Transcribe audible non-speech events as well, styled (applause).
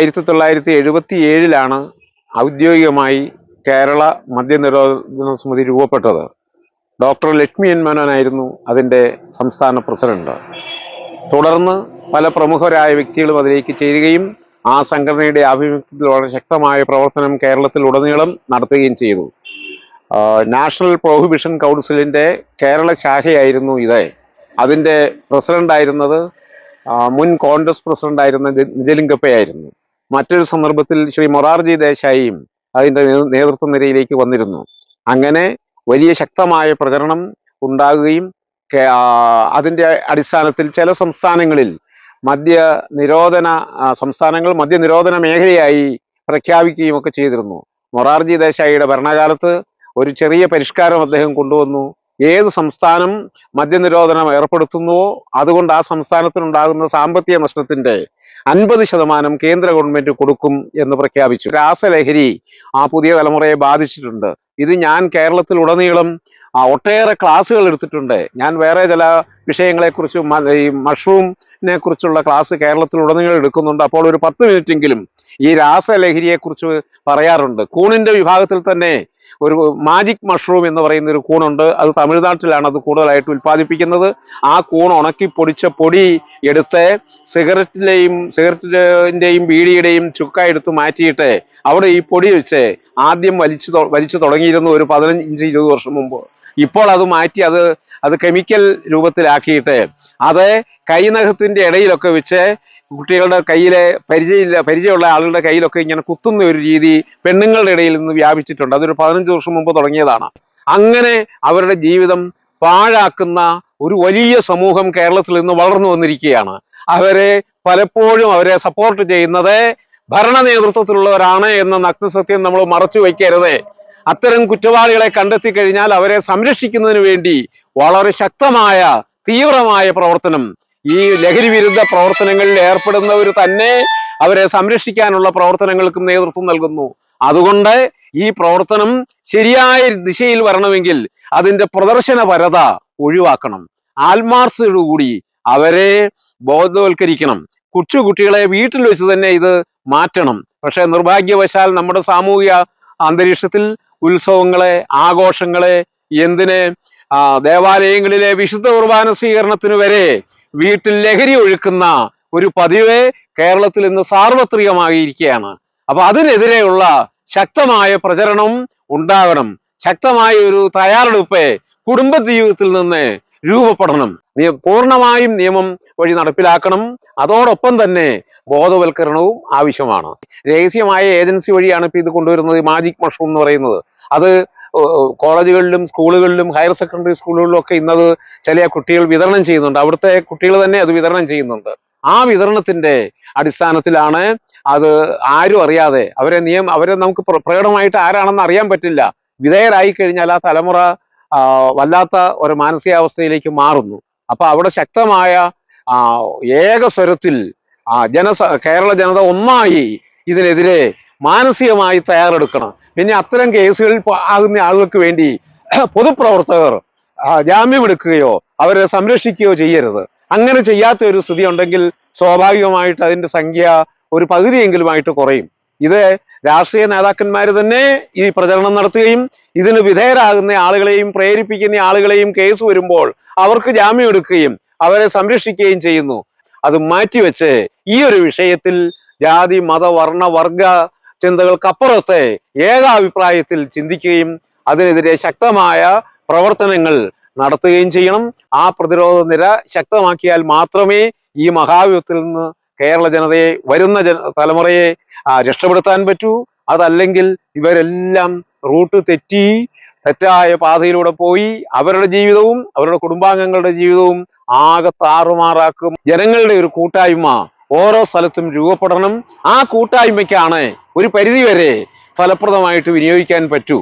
ആയിരത്തി തൊള്ളായിരത്തി എഴുപത്തി ഏഴിലാണ് ഔദ്യോഗികമായി കേരള മദ്യനിരോധന സമിതി രൂപപ്പെട്ടത്. ഡോക്ടർ ലക്ഷ്മി എൻ മേനോനായിരുന്നു അതിന്റെ സംസ്ഥാന പ്രസിഡന്റ്. തുടർന്ന് പല പ്രമുഖരായ വ്യക്തികളും അതിലേക്ക് ചേരുകയും ആ സംഘടനയുടെ ആഭിമുഖ്യത്തിൽ വളരെ ശക്തമായ പ്രവർത്തനം കേരളത്തിൽ ഉടനീളം നടത്തുകയും ചെയ്തു. നാഷണൽ പ്രോഹിബിഷൻ കൗൺസിലിന്റെ കേരള ശാഖയായിരുന്നു ഇത്. അതിന്റെ പ്രസിഡന്റായിരുന്നത് മുൻ കോൺഗ്രസ് പ്രസിഡന്റായിരുന്ന നിജലിംഗപ്പയായിരുന്നു മറ്റൊരു സന്ദർഭത്തിൽ ശ്രീ മൊറാർജി ദേശായിയും അതിന്റെ നേതൃത്വ നിരയിലേക്ക് വന്നിരുന്നു. അങ്ങനെ വലിയ ശക്തമായ പ്രകടനം ഉണ്ടാകുകയും അതിന്റെ അടിസ്ഥാനത്തിൽ ചില സംസ്ഥാനങ്ങളിൽ മദ്യ നിരോധന സംസ്ഥാനങ്ങൾ മദ്യ നിരോധന മേഖലയായി പ്രഖ്യാപിക്കുകയും ഒക്കെ ചെയ്തിരുന്നു. മൊറാർജി ദേശായിയുടെ ഭരണകാലത്ത് ഒരു ചെറിയ പരിഷ്കാരം അദ്ദേഹം കൊണ്ടുവന്നു. ഏത് സംസ്ഥാനം മദ്യനിരോധനം ഏർപ്പെടുത്തുന്നുവോ അതുകൊണ്ട് ആ സംസ്ഥാനത്തിനുണ്ടാകുന്ന സാമ്പത്തിക നഷ്ടത്തിന്റെ അൻപത് ശതമാനം കേന്ദ്ര ഗവൺമെന്റ് കൊടുക്കും എന്ന് പ്രഖ്യാപിച്ചു. രാസലഹരി ആ പുതിയ തലമുറയെ ബാധിച്ചിട്ടുണ്ട്. ഇത് ഞാൻ കേരളത്തിൽ ഉടനീളം ഒട്ടേറെ ക്ലാസ്സുകൾ എടുത്തിട്ടുണ്ട്. ഞാൻ വേറെ ചില വിഷയങ്ങളെക്കുറിച്ച് ഈ ഈ മഷ്റൂമിനെ കുറിച്ചുള്ള ക്ലാസ് കേരളത്തിൽ ഉടനീളം എടുക്കുന്നുണ്ട്. അപ്പോൾ ഒരു പത്ത് മിനിറ്റെങ്കിലും ഈ രാസലഹരിയെക്കുറിച്ച് പറയാറുണ്ട്. കൂണിന്റെ വിഭാഗത്തിൽ തന്നെ ഒരു മാജിക് മഷ്റൂം എന്ന് പറയുന്ന ഒരു കൂണുണ്ട്. അത് തമിഴ്നാട്ടിലാണ് അത് കൂടുതലായിട്ട് ഉൽപ്പാദിപ്പിക്കുന്നത്. ആ കൂൺ ഉണക്കി പൊടിച്ച പൊടി എടുത്ത് സിഗരറ്റിലെയും സിഗരറ്റിന്റെയും ബീഡിയുടെയും ചുക്ക എടുത്ത് മാറ്റിയിട്ട് അവിടെ ഈ പൊടി വെച്ച് ആദ്യം വലിച്ചു വലിച്ചു തുടങ്ങിയിരുന്നു ഒരു പതിനഞ്ച് ഇരുപത് വർഷം മുമ്പ്. ഇപ്പോൾ അത് മാറ്റി അത് അത് കെമിക്കൽ രൂപത്തിലാക്കിയിട്ട് അത് കൈനഖത്തിന്റെ ഇടയിലൊക്കെ വെച്ച് കുട്ടികളുടെ കയ്യിലെ പരിചയമില്ല പരിചയമുള്ള ആളുകളുടെ കയ്യിലൊക്കെ ഇങ്ങനെ കുത്തുന്ന ഒരു രീതി പെണ്ണുങ്ങളുടെ ഇടയിൽ നിന്ന് വ്യാപിച്ചിട്ടുണ്ട്. അതൊരു പതിനഞ്ച് വർഷം മുമ്പ് തുടങ്ങിയതാണ്. അങ്ങനെ അവരുടെ ജീവിതം പാഴാക്കുന്ന ഒരു വലിയ സമൂഹം കേരളത്തിൽ നിന്ന് വളർന്നു വന്നിരിക്കുകയാണ്. അവരെ പലപ്പോഴും അവരെ സപ്പോർട്ട് ചെയ്യുന്നത് ഭരണ നേതൃത്വത്തിലുള്ളവരാണ് എന്ന നഗ്നസത്യം നമ്മൾ മറച്ചു വയ്ക്കരുത്. അത്തരം കുറ്റവാളികളെ കണ്ടെത്തി കഴിഞ്ഞാൽ അവരെ സംരക്ഷിക്കുന്നതിന് വേണ്ടി വളരെ ശക്തമായ തീവ്രമായ പ്രവർത്തനം. ഈ ലഹരി വിരുദ്ധ പ്രവർത്തനങ്ങളിൽ ഏർപ്പെടുന്നവർ തന്നെ അവരെ സംരക്ഷിക്കാനുള്ള പ്രവർത്തനങ്ങൾക്കും നേതൃത്വം നൽകുന്നു. അതുകൊണ്ട് ഈ പ്രവർത്തനം ശരിയായ ദിശയിൽ വരണമെങ്കിൽ അതിന്റെ പ്രദർശന പരത ഒഴിവാക്കണം. ആത്മാർത്ഥതയോടുകൂടി അവരെ ബോധവൽക്കരിക്കണം. കൊച്ചു കുട്ടികളെ വീട്ടിൽ വെച്ച് തന്നെ ഇത് മാറ്റണം. പക്ഷെ നിർഭാഗ്യവശാൽ നമ്മുടെ സാമൂഹിക അന്തരീക്ഷത്തിൽ ഉത്സവങ്ങളെ ആഘോഷങ്ങളെ എന്തിന് ആ, ദേവാലയങ്ങളിലെ വിശുദ്ധ കുർബാന സ്വീകരണത്തിന് വരെ വീട്ടിൽ ലഹരി ഒഴുക്കുന്ന ഒരു പതിവ് കേരളത്തിൽ ഇന്ന് സാർവത്രികമായിരിക്കുകയാണ്. അപ്പൊ അതിനെതിരെയുള്ള ശക്തമായ പ്രചരണം ഉണ്ടാകണം. ശക്തമായ ഒരു തയ്യാറെടുപ്പ് കുടുംബ ജീവിതത്തിൽ നിന്ന് രൂപപ്പെടണം. പൂർണമായും നിയമം വഴി നടപ്പിലാക്കണം. അതോടൊപ്പം തന്നെ ബോധവൽക്കരണവും ആവശ്യമാണ്. രഹസ്യമായ ഏജൻസി വഴിയാണ് ഇപ്പൊ ഇത് കൊണ്ടുവരുന്നത് മാജിക് മഷ്റൂം എന്ന് പറയുന്നത്. അത് കോളേജുകളിലും സ്കൂളുകളിലും ഹയർ സെക്കൻഡറി സ്കൂളുകളിലും ഒക്കെ ഇന്നത് ചില കുട്ടികൾ വിതരണം ചെയ്യുന്നുണ്ട്. അവിടുത്തെ കുട്ടികൾ തന്നെ അത് വിതരണം ചെയ്യുന്നുണ്ട്. ആ വിതരണത്തിന്റെ അടിസ്ഥാനത്തിലാണ് അത് ആരും അറിയാതെ അവരെ നിയമം അവരെ നമുക്ക് പ്ര- പ്രകടമായിട്ട് ആരാണെന്ന് അറിയാൻ പറ്റില്ല. വിധേയരായി കഴിഞ്ഞാൽ ആ തലമുറ വല്ലാത്ത ഒരു മാനസികാവസ്ഥയിലേക്ക് മാറുന്നു. അപ്പൊ അവിടെ ശക്തമായ ഏക സ്വരത്തിൽ ജനസ കേരള ജനത ഒന്നായി ഇതിനെതിരെ മാനസികമായി തയ്യാറെടുക്കണം. പിന്നെ അത്തരം കേസുകളിൽ ആകുന്ന ആളുകൾക്ക് വേണ്ടി (clears throat) പൊതുപ്രവർത്തകർ ജാമ്യമെടുക്കുകയോ അവരെ സംരക്ഷിക്കുകയോ ചെയ്യരുത്. അങ്ങനെ ചെയ്യാത്ത ഒരു സ്ഥിതി ഉണ്ടെങ്കിൽ സ്വാഭാവികമായിട്ട് അതിന്റെ സംഖ്യ ഒരു പകുതിയെങ്കിലുമായിട്ട് കുറയും. ഇത് രാഷ്ട്രീയ നേതാക്കന്മാർ തന്നെ ഈ പ്രചരണം നടത്തുകയും ഇതിന് വിധേയരാകുന്ന ആളുകളെയും പ്രേരിപ്പിക്കുന്ന ആളുകളെയും കേസ് വരുമ്പോൾ അവർക്ക് ജാമ്യം എടുക്കുകയും അവരെ സംരക്ഷിക്കുകയും ചെയ്യുന്നു. അത് മാറ്റിവെച്ച് ഈ ഒരു വിഷയത്തിൽ ജാതി മത വർണ വർഗ ചിന്തകൾക്കപ്പുറത്തെ ഏകാഭിപ്രായത്തിൽ ചിന്തിക്കുകയും അതിനെതിരെ ശക്തമായ പ്രവർത്തനങ്ങൾ നടത്തുകയും ചെയ്യണം. ആ പ്രതിരോധ നിര ശക്തമാക്കിയാൽ മാത്രമേ ഈ മഹായുദ്ധത്തിൽ നിന്ന് കേരള ജനതയെ വരുന്ന ജന തലമുറയെ രക്ഷപ്പെടുത്താൻ പറ്റൂ. അതല്ലെങ്കിൽ ഇവരെല്ലാം റൂട്ട് തെറ്റി തെറ്റായ പാതയിലൂടെ പോയി അവരുടെ ജീവിതവും അവരുടെ കുടുംബാംഗങ്ങളുടെ ജീവിതവും ആകെ താറുമാറാക്കും. ജനങ്ങളുടെ ഒരു കൂട്ടായ്മ ഓരോ സ്ഥലത്തും രൂപപ്പെടണം. ആ കൂട്ടായ്മയ്ക്കാണ് ഒരു പരിധിവരെ ഫലപ്രദമായിട്ട് വിനിയോഗിക്കാൻ പറ്റൂ.